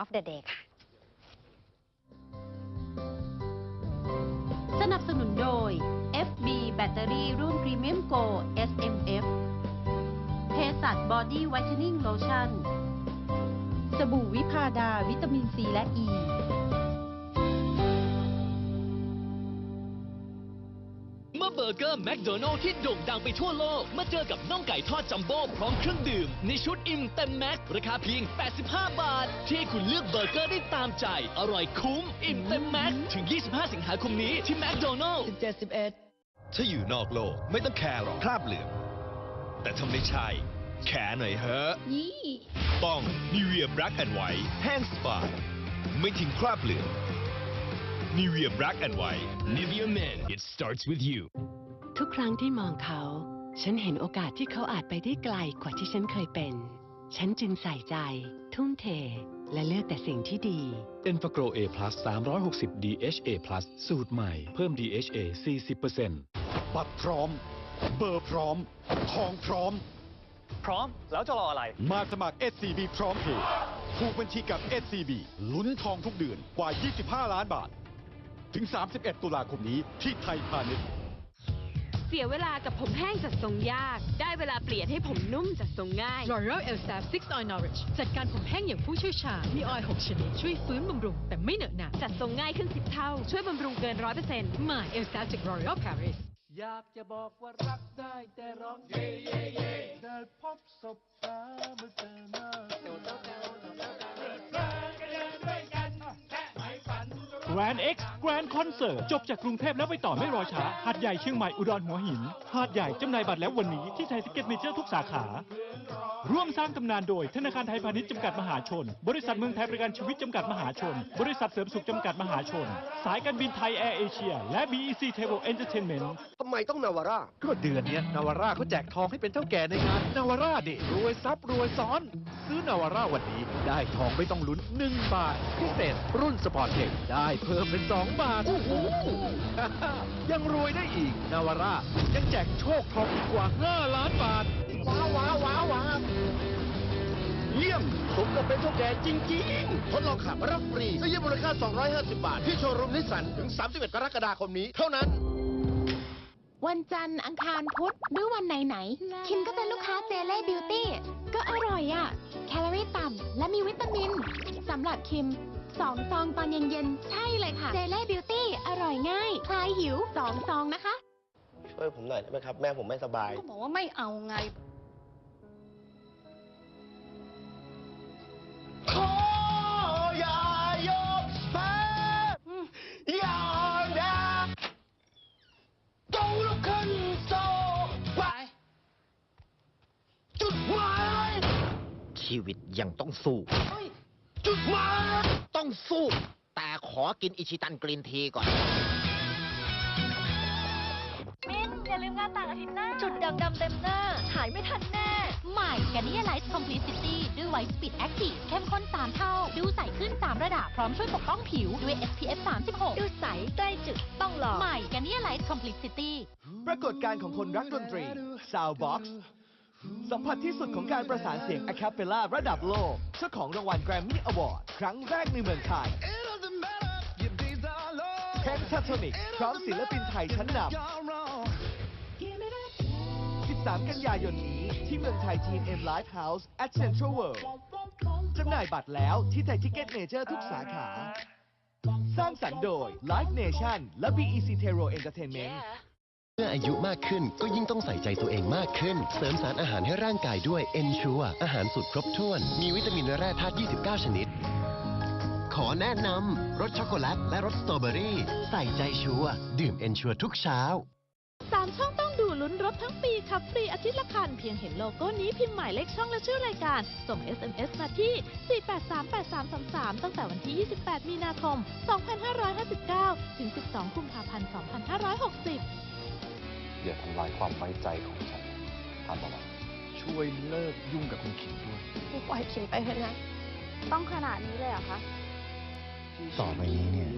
of the Day ค่ะ สนับสนุนโดย FB แบตเตอรี่รุ่น Premium Go SMF เภสัตบอดี้ไวท์เทนนิ่งโลชั่นสบู่วิพาดา วิตามินซีและอ e. ี เมื่อเบอร์เกอร์แมคโดนัลล์ที่โด่งดังไปทั่วโลก มาเจอกับน่องไก่ทอดจัมโบ้พร้อมเครื่องดื่ม ในชุดอิ่มเต็มแม็กราคาเพียง 85 บาท ที่ให้คุณเลือกเบอร์เกอร์ได้ตามใจ อร่อยคุ้ม อิ่มเต็มแม็กถึง 25 สิงหาคมนี้ที่แมคโดนัลล์ถ้าอยู่นอกโลกไม่ต้องแคร์หรอกคราบเหลืองแต่ถ้าไม่ใช่ แคร์หน่อยเถอะต้องนิเวีย Black and White แห้งสบายไม่ทิ้งคราบเหลือง นิเวีย Black and White Nivea Men it starts with you ทุกครั้งที่มองเขา ฉันเห็นโอกาสที่เขาอาจไปได้ไกลกว่าที่ฉันเคยเป็น ฉันจึงใส่ใจ ทุ่มเท และเลือกแต่สิ่งที่ดี e n f a g r o A+ 360 DHA+ สูตรใหม่เพิ่ม DHA 40%บัตรพร้อม เบอร์พร้อม ทองพร้อม พร้อม แล้วจะรออะไร มาสมัคร SCB พร้อมเพย์ผูกบัญชีกับ SCB ลุ้นทองทุกเดือนกว่า 25 ล้านบาท ถึง 31 ตุลาคมนี้ที่ไทยพาณิชย์ เสียเวลากับผมแห้งจัดทรงยาก ได้เวลาเปลี่ยนให้ผมนุ่มจัดทรงง่าย L'Oreal Elsa 6 Oil Nourish จัดการผมแห้งอย่างผู้เชี่ยวชาญ มีออยล์6ชนิด ช่วยฟื้นบำรุง แต่ไม่เหนอะหนะ จัดทรงง่ายขึ้น 10 เท่า ช่วยบำรุงเกินร้อยเปอร์เซ็นต์ใหม่ Elsa จาก L'Oreal Paris อยากจะบอกว่ารักได้แต่ร้องเย่เย่เย่ได้พบศพตาเมื่อเจอหน้า แกรน X แกรนคอนเสิร์ตจบจากกรุงเทพแล้วไปต่อไม่รอช้าหาดใหญ่เชียงใหม่อุดรหัวหินหาดใหญ่จำหน่ายบัตรแล้ววันนี้ที่ไทยทิเก็ตเมเจอร์ทุกสาขา ร่วมสร้างตำนานโดยธนาคารไทยพาณิชย์จำกัดมหาชน บริษัทเมืองไทยประกันชีวิตจำกัดมหาชน บริษัทเสริมสุขจำกัดมหาชน สายการบินไทยแอร์เอเชียและ BEC Travel Entertainment ทำไมต้องนาวาร่าก็เดือนเนี้ยนาวาร่าเขาแจกทองให้เป็นเท่าแก่ในงานนาวาร่าดิรวยทรัพย์รวยซ้อน ซื้อนาวาร่าวันนี้ ได้ทองไม่ต้องลุ้น 1 บาท พิเศษ รุ่นสปอร์ตเทคได้เพิ่มเป็น 2 บาท โอ้โห ยังรวยได้อีก นาวาร่ายังแจกโชคทองอีกกว่า 5 ล้านบาท ว้าวว้าวว้าวว้าวเยี่ยม สมกับเป็นเท่าแก่จริงๆ ทดลองขับรับฟรีเสื้อยืดมูลค่า 250 บาท ที่โชว์รูมนิสสันถึง 31 กรกฎาคมนี้ เท่านั้น วันจันทร์อังคารพุธหรือวันไหนๆคิมก็เป็นลูกค้าเจเล่บิวตี้ก็อร่อยอะ่ะ แคลอรี่ต่ำและมีวิตามินสำหรับคิมสองซองตอนเย็นๆ ใช่เลยค่ะ เจเล่บิวตี้อร่อยง่าย คลายหิวสองซองนะคะ ช่วยผมหน่อยได้ไหมครับ แม่ผมไม่สบายบอกว่าไม่เอาไง ชีวิตยังต้องสู้ จุดหมายต้องสู้ แต่ขอกินอิชิตันกรีนทีก่อน มินอย่าลืมงานต่างอาทิตย์หน้า จุดดำดำเต็มหน้า หายไม่ทันแน่ ใหม่กันนี่ไลท์คอมพลีซิตี้ด้วยไวท์สปีดแอคทีฟเข้มข้น 3 เท่า ดูใสขึ้น 3 ระดับ พร้อมช่วยปกป้องผิว ด้วย SPF 36 ดูใสใกล้จุดต้องลอง ใหม่กันนี่ไลท์คอมพลีซิตี้ปรากฏการณ์ของคนรักดนตรี Soundbox สัมผัสที่สุดของการประสานเสียงอะคาเปล่าระดับโลกเจ้าของรางวัลแกรมมี่อวอร์ดครั้งแรกในเมืองไทย Pentatonic พร้อมศิลปินไทยชั้นนำ 13 กันยายนนี้ ที่เมืองไทยทีนเอ็มไลฟ์เฮาส์ at Central World จำหน่ายบัตรแล้วที่ไทยทิกเก็ตเมเจอร์ทุกสาขา สร้างสรรค์โดย Live Nation และ BEC Tero Entertainment เมื่ออายุมากขึ้นก็ยิ่งต้องใส่ใจตัวเองมากขึ้น เสริมสารอาหารให้ร่างกายด้วย Ensure อาหารสูตรครบถ้วน มีวิตามินและแร่ธาตุ 29 ชนิด ขอแนะนำรสช็อกโกแลตและรสสตรอเบอรี่ ใส่ใจชัวดื่ม Ensure ทุกเช้า สามช่องต้องดูลุ้นรถทั้งปีขับฟรีอาทิตย์ละคัน เพียงเห็นโลโก้นี้พิมพ์หมายเลขช่องและชื่อรายการ ส่ง SMS มาที่ 4838333 ตั้งแต่วันที่ 28 มีนาคม 2559 ถึง 12 กุมภาพันธ์ 2560 อย่าทำลายความไว้ใจของฉันทำเอาไว้ช่วยเลิกยุ่งกับคุณขิมด้วยปล่อยขิมไปเถอะนะ ต้องขนาดนี้เลยเหรอคะ ต่อไปนี้เนี่ย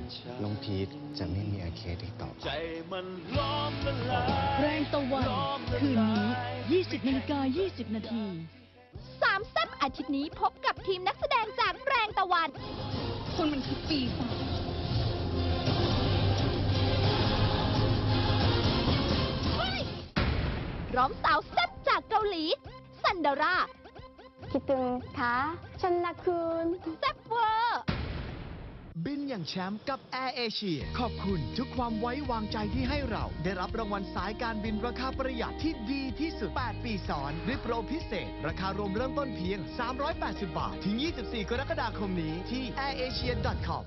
น้องพีทจะไม่มีอาเคสอีกต่อไปใจมันล้อมละลายแรงตะวัน คืนนี้ 20นาฬิกา20 นาทีสามแซ่บอาทิตย์นี้พบกับทีมนักแสดงจากแรงตะวัน คุณมันคือปีศาจ ร้อมสาวแซ่บจากเกาหลี ซันดารา คิดถึงคะฉันรักคุณแซ่บเวอร์ บินอย่างแชมป์กับ Air Asia ขอบคุณทุกความไว้วางใจที่ให้เรา ได้รับรางวัลสายการบินราคาประหยัดที่ดีที่สุด 8 ปีซ้อนด้วยโปรพิเศษ ราคารวมเริ่มต้นเพียง 380 บาท ถึง 24 กรกฎาคมนี้ที่ airasia.com